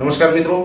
નમસ્કાર મિત્રો.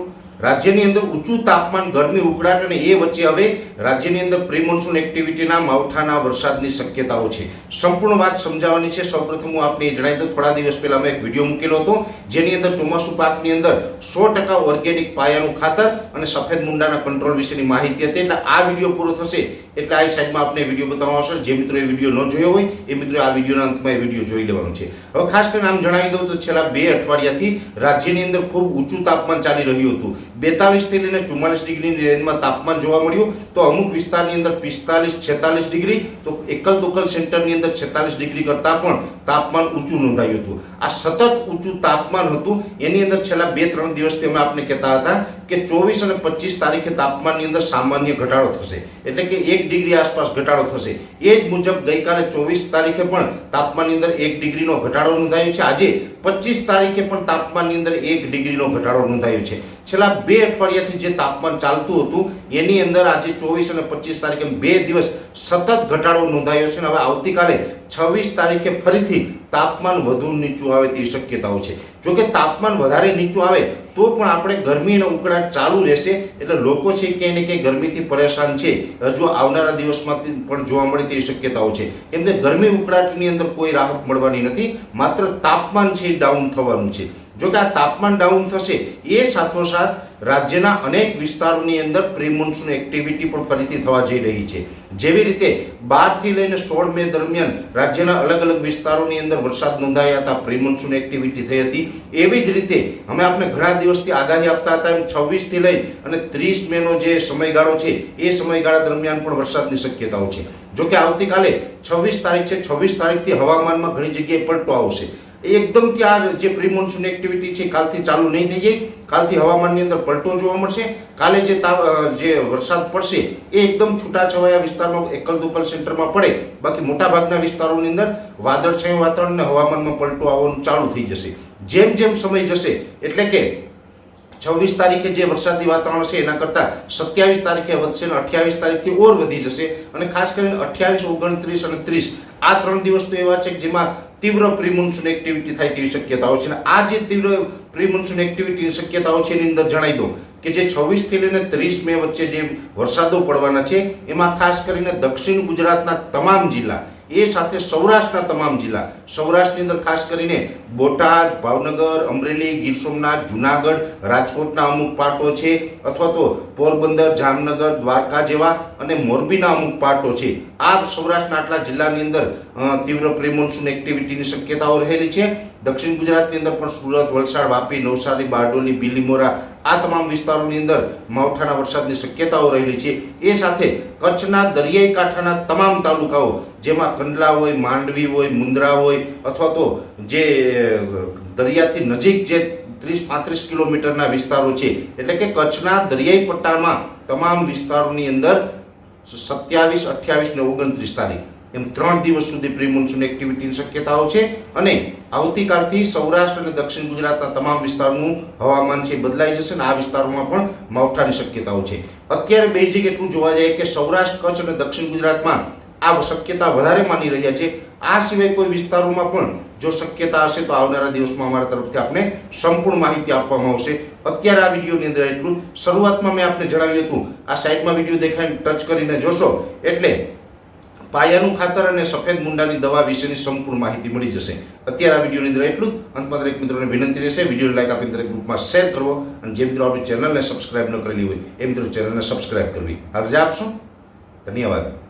રાજ્યની અંદર ઊંચું તાપમાન, ગરમી, ઉકળાટ અને એ વચ્ચે હવે રાજ્યની અંદર પ્રી મોન્સૂન એક્ટિવિટીના માવઠાના વરસાદની શક્યતાઓ છે. સંપૂર્ણ વાત સમજાવવાની છે. સૌપ્રથમ હું આપને જણાવી દઉં, થોડા દિવસ પહેલા મેં એક વીડિયો મૂકેલો હતો, જેની અંદર ચોમાસુ પાકની અંદર સો ટકા ઓર્ગેનિક પાયાનું ખાતર અને સફેદ મુંડાના કંટ્રોલ વિશેની માહિતી હતી. એટલે આ વીડિયો પૂરો થશે એટલે આ સાઈડમાં આપણે વીડિયો બતાવવા આવશે જે મિત્રો એ વીડિયો ન જોયો હોય, એ મિત્રો આ વિડીયોના અંતમાં એ વીડિયો જોઈ લેવાનો છે. હવે ખાસ કરીને આમ જણાવી દઉં તો છેલ્લા બે અઠવાડિયાથી રાજ્યની અંદર ખૂબ ઊંચું તાપમાન ચાલી રહ્યું હતું. બેતાલીસથી લઈને ચુમ્માલીસ ડિગ્રીની રેન્જમાં તાપમાન જોવા મળ્યું. તો અમુક વિસ્તારની અંદર પિસ્તાલીસ, છેતાલીસ ડિગ્રી, તો એકલ દોકલ સેન્ટરની અંદર છેતાલીસ ડિગ્રી કરતાં પણ તાપમાન ઊંચું નોંધાયું હતું. આ સતત ઊંચું તાપમાન હતું. એની અંદર છેલ્લા બે, ત્રણ દિવસથી અમે આપને કહેતા હતા કે ચોવીસ અને પચીસ તારીખે તાપમાનની અંદર સામાન્ય ઘટાડો થશે. એટલે કે એક ડિગ્રી આસપાસ ઘટાડો થશે. એ જ મુજબ ગઈકાલે ચોવીસ તારીખે પણ તાપમાનની અંદર એક ડિગ્રીનો ઘટાડો નોંધાયો છે. આજે પચીસ તારીખે પણ તાપમાનની અંદર એક ડિગ્રીનો ઘટાડો નોંધાયો છે. છેલ્લા બે અઠવાડિયાથી જે તાપમાન ચાલતું હતું, એની અંદર આજે ચોવીસ અને પચીસ તારીખે બે દિવસ સતત ઘટાડો નોંધાયો છે હવે આવતીકાલે છવ્વીસ તારીખે ફરીથી તાપમાન વધુ નીચું આવે તેવી શક્યતાઓ છે. જો કે તાપમાન વધારે નીચું આવે, તો પણ આપણે ગરમી અને ઉકળાટ ચાલુ રહેશે, એટલે લોકો છે ક્યાંય ને ક્યાંય ગરમીથી પરેશાન છે, હજુ આવનારા દિવસમાં પણ જોવા મળે તેવી શક્યતાઓ છે. કે ગરમી ઉકળાટની અંદર કોઈ રાહત મળવાની નથી, માત્ર તાપમાન છે ડાઉન થવાનું છે. જો કે આ તાપમાન ડાઉન થશે, એ સાથોસાથ રાજ્યના અનેક વિસ્તારોની અંદર પ્રી એક્ટિવિટી પણ ફરીથી થવા જઈ રહી છે. જેવી રીતે બારથી લઈને સોળ મે દરમિયાન રાજ્યના અલગ અલગ વિસ્તારોની અંદર વરસાદ નોંધાયા હતા પ્રી એક્ટિવિટી થઈ હતી. એવી જ રીતે અમે આપણે ઘણા દિવસથી આગાહી આપતા હતા એમ છવ્વીસથી લઈ અને ત્રીસ મેનો જે સમયગાળો છે, એ સમયગાળા દરમિયાન પણ વરસાદની શક્યતાઓ છે. જો કે આવતીકાલે છવ્વીસ તારીખ છે, છવ્વીસ તારીખથી હવામાનમાં ઘણી જગ્યાએ પલટો આવશે. એકદમ ત્યાં જે પ્રી મોન્સૂન એક્ટિવિટી છે, કાલથી ચાલુ નહીં થઈ જાય. કાલથી હવામાનની અંદર પલટો જોવા મળશે. કાલે જે તાવ જે વરસાદ પડશે, એ એકદમ છૂટાછવાયા વિસ્તારમાં એકલ દુકલ સેન્ટરમાં પડે. બાકી મોટાભાગના વિસ્તારોની અંદર વાદળછાયું વાતાવરણ અને હવામાનમાં પલટો આવવાનું ચાલુ થઈ જશે. જેમ જેમ સમય જશે, એટલે કે છવ્વીસ તારીખે જે વરસાદી વાતાવરણ છે એના કરતાં સત્યાવીસ તારીખે વધશે અને અઠ્યાવીસ તારીખથી ઓર વધી જશે. અને ખાસ કરીને અઠ્યાવીસ, ઓગણત્રીસ અને ત્રીસ આ ત્રણ દિવસ તો એવા છે કે જેમાં તીવ્ર પ્રિમોન્સૂન એક્ટિવિટી થાય તેવી શક્યતાઓ છે. અને આ જે તીવ્ર પ્રી મોન્સૂન એક્ટિવિટીની શક્યતાઓ છે એની અંદર જણાવી દઉં કે જે છવ્વીસથી લઈને ત્રીસ મે વચ્ચે જે વરસાદો પડવાના છે, એમાં ખાસ કરીને દક્ષિણ ગુજરાતના તમામ જિલ્લા એ સાથે સૌરાષ્ટ્રના તમામ જિલ્લા. સૌરાષ્ટ્રની અંદર ખાસ કરીને બોટાદ, ભાવનગર, અમરેલી, ગીર સોમનાથ, જુનાગઢ, રાજકોટના અમુક પાર્ટો છે, અથવા તો પોરબંદર, જામનગર, દ્વારકા જેવા અને મોરબીના અમુક પાર્ટો છે. આ સૌરાષ્ટ્રના આટલા જિલ્લાની અંદર તીવ્ર પ્રી મોન્સૂન એક્ટિવિટીની શક્યતાઓ રહેલી છે. દક્ષિણ ગુજરાતની અંદર પણ સુરત, વલસાડ, વાપી, નવસારી, બારડોલી બિલીમોરા આ તમામ વિસ્તારોની અંદર માવઠાના વરસાદની શક્યતાઓ રહેલી છે. એ સાથે કચ્છના દરિયાઈ કાંઠાના તમામ તાલુકાઓ જેમાં કંડલા હોય, માંડવી હોય મુન્દ્રા હોય, અથવા તો જે દરિયાથી નજીક જે ત્રીસ, પાંત્રીસ કિલોમીટરના વિસ્તારો છે, એટલે કે કચ્છના દરિયાઈ પટ્ટામાં તમામ વિસ્તારોની અંદર સત્યાવીસ, અઠ્યાવીસ ને ઓગણત્રીસ તારીખ. એમ ત્રણ દિવસ સુધી પ્રી મોન્સૂન એક્ટિવિટીની શક્યતાઓ છે અને આવતીકાલથી સૌરાષ્ટ્ર અને દક્ષિણ ગુજરાતના તમામ વિસ્તારનું હવામાન છે બદલાઈ જશે અને આ વિસ્તારોમાં પણ માવઠાની શક્યતાઓ છે. અત્યારે બેઝિક એટલું જોવા જાય કે સૌરાષ્ટ્ર, કચ્છ અને દક્ષિણ ગુજરાતમાં આ શક્યતા વધારે માની રહ્યા છે. આ સિવાય કોઈ વિસ્તારોમાં પણ જો શક્યતા હશે તો આવનારા દિવસમાં અમારા તરફથી આપને સંપૂર્ણ માહિતી આપવામાં આવશે. અત્યારે આ વિડીયોની અંદર એટલું શરૂઆતમાં મેં આપને જણાવ્યું હતું, આ સાઈડમાં વીડિયો દેખાઈને ટચ કરીને જોશો, એટલે પાયાનું ખાતર અને સફેદ મુંડાની દવા વિશેની સંપૂર્ણ માહિતી મળી જશે. અત્યારે આ વિડીયોની અંદર એટલું જ. અંતમાં દરેક મિત્રોને વિનંતી રહેશે વીડિયો લાઈક આપીને દરેક ગ્રુપમાં શેર કરવો. અને જે મિત્રો આપણી ચેનલને સબસ્ક્રાઇબ ન કરેલી હોય એ મિત્રો ચેનલને સબસ્ક્રાઇબ કરવી. રજા આપશો ધન્યવાદ.